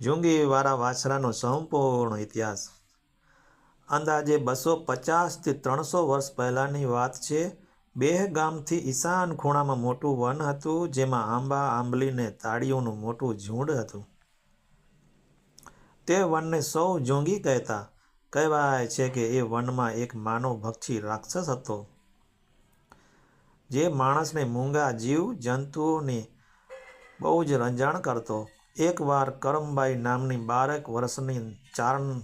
જુંગીવાળા વાછરાનો સંપૂર્ણ ઇતિહાસ. અંદાજે બસો પચાસથી ત્રણસો વર્ષ પહેલાંની વાત છે. બે ગામથી ઈશાન ખૂણામાં મોટું વન હતું, જેમાં આંબા, આંબલી ને તાળીઓનું મોટું ઝુંડ હતું. તે વનને સૌ જોંગી કહેતા. કહેવાય છે કે એ વનમાં એક માનવ ભક્ષી રાક્ષસ હતો. જે માણસને મૂંગા જીવ જંતુઓની બહુ જ રંજાણ કરતો. એકવાર કરમબાઈ નામની બારેક વર્ષની ચારણ,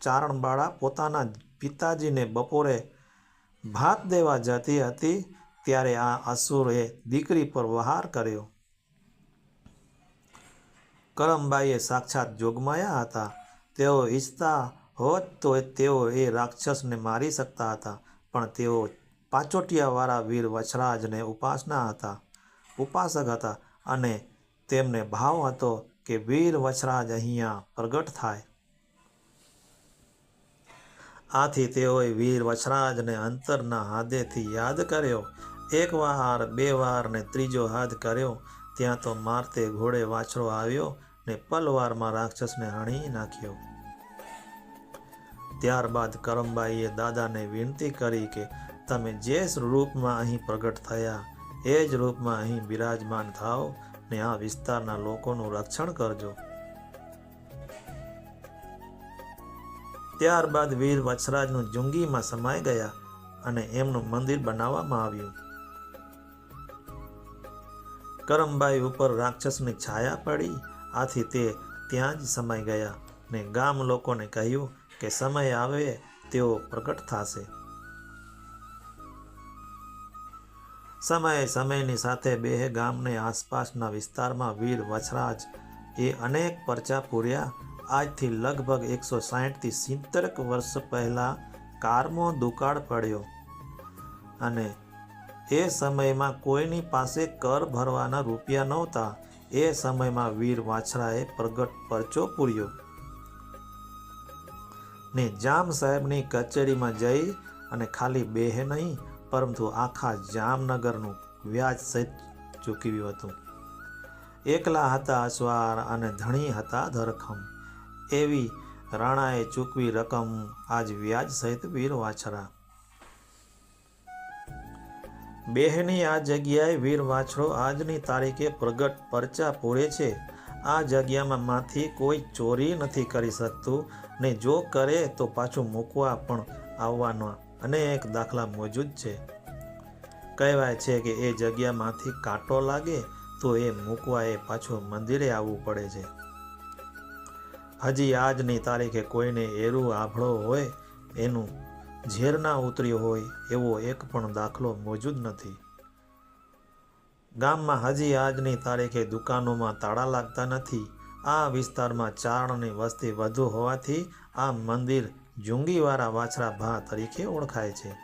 ચારણબાળા પોતાના પિતાજીને બપોરે ભાત દેવા જતી હતી, ત્યારે આ અસુરે દીકરી પર વહાર કર્યો. કરમબાઈએ સાક્ષાત જોગમાયા હતા. તેઓ ઈચ્છતા હોત તો તેઓ એ રાક્ષસને મારી શકતા હતા, પણ તેઓ પાચોટિયાવાળા વીર વછરાજને ઉપાસના હતા, ઉપાસક હતા અને તેમને ભાવ હતો કે વીર વછરાજ અહીંયા પ્રગટ થાય. આથી તેઓએ વીર વછરાજને અંતરના હાદેથી યાદ કર્યો. એક વાર બે વાર ને ત્રીજો હાથ કર્યો. ત્યાં તો મારતે ઘોડે વાછરો આવ્યો ને પલવારમાં રાક્ષસને હણી નાખ્યો. ત્યારબાદ કરમબાઈએ દાદાને વિનંતી કરી કે, તમે જે રૂપમાં અહીં પ્રગટ થયા, એ જ રૂપમાં અહીં બિરાજમાન થાઓ. ને આ વિસ્તારના લોકોનું રક્ષણ કરજો. ત્યારબાદ વીર વછરાજનું જુંગીમાં સમાઈ ગયા અને એમનું મંદિર બનાવવામાં આવ્યું. કરમબાઈ ઉપર રાક્ષસની છાયા પડી, આથી તે ત્યાં જ સમાઈ ગયા ને ગામ લોકોને કહ્યું કે સમય આવે તેઓ પ્રગટ થશે. સમય સમયની સાથે બે ગામને આસપાસના વિસ્તારમાં વીર વછરાજ એ અનેક પરચા પૂર્યા. આજથી લગભગ એકસો સાહીઠથી સિત્તેરક વર્ષ પહેલાં કારમો દુકાળ પડ્યો અને એ સમયમાં કોઈની પાસે કર ભરવાના રૂપિયા નહોતા. એ સમયમાં વીર વાછરાએ પ્રગટ પરચો પૂર્યો ને જામ સાહેબની કચેરીમાં જઈ અને ખાલી બેહ નહીં. પરંતુ આખા જામનગરનું વ્યાજ સહિત ચૂકવ્યું હતું. એકલા હતા અસવાર અને ધણી હતા ધરખમ. એવી રાણાએ ચૂકવી રકમ આજ વ્યાજ સહિત વીર વાછરા. બેહની આ જગ્યાએ વીર વાછરો આજની તારીખે પ્રગટ પરચા પૂરે છે. આ જગ્યામાં માંથી કોઈ ચોરી નથી કરી શકતું ને જો કરે તો પાછું મૂકવા પણ આવવાના અનેક દાખલા મોજૂદ છે. કહેવાય છે કે એ જગ્યામાંથી કાંટો લાગે તો એ મૂકવા એ પાછું મંદિરે આવવું પડે છે. હજી આજની તારીખે કોઈને એરું આભળો હોય, એનું ઝેર ના ઉતર્યું હોય એવો એક પણ દાખલો મોજૂદ નથી. ગામમાં હજી આજની તારીખે દુકાનોમાં તાળા લાગતા નથી. આ વિસ્તારમાં ચારણની વસ્તી વધુ હોવાથી આ મંદિર જુંગીવાળા વાછરા ભા તરીકે ઓળખાય છે.